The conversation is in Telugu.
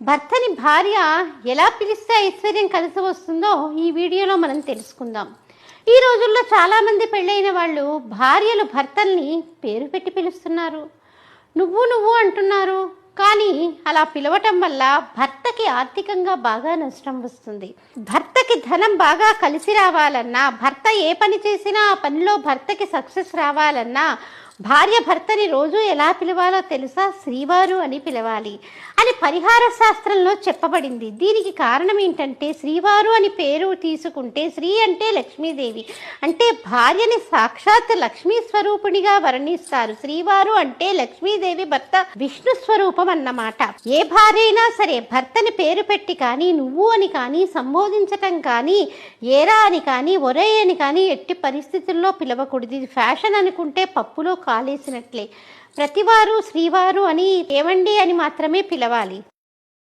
భర్తని భార్య ఎలా పిలిస్తే ఐశ్వర్యం కలిసి వస్తుందో ఈ వీడియోలో మనం తెలుసుకుందాం. ఈ రోజుల్లో చాలామంది పెళ్ళైన వాళ్ళు భార్యలు భర్తల్ని పేరు పెట్టి పిలుస్తున్నారు. నువ్వు నువ్వు అంటున్నారు. కానీ అలా పిలవటం వల్ల భర్తకి ఆర్థికంగా బాగా నష్టం వస్తుంది. భర్తకి ధనం బాగా కలిసి రావాలన్నా భర్త ఏ పని చేసినా ఆ పనిలో భర్తకి సక్సెస్ రావాలన్నా భార్య భర్తని రోజు ఎలా పిలవాలో తెలుసా? శ్రీవారు అని పిలవాలి. అని పరిహార శాస్త్రంలో చెప్పబడింది. దీనికి కారణం ఏంటంటే శ్రీవారు అని పేరు తీసుకుంటే శ్రీ అంటే లక్ష్మీదేవి. అంటే భార్యని సాక్షాత్ లక్ష్మీ స్వరూపునిగా వర్ణిస్తారు. శ్రీవారు అంటే లక్ష్మీదేవి భర్త విష్ణు స్వరూపం అన్నమాట. ఏ భార్య అయినా సరే భర్తని పేరు పెట్టి కానీ నువ్వు అని కానీ సంబోధించటం కానీ ఏరా అని కానీ ఒరే అని కానీ ఎట్టి పరిస్థితుల్లో పిలవకూడదు. ఇది ఫ్యాషన్ అనుకుంటే పప్పులో కాలేసినట్లే ప్రతివారు శ్రీవారు అని ఏవండి అని మాత్రమే పిలవాలి.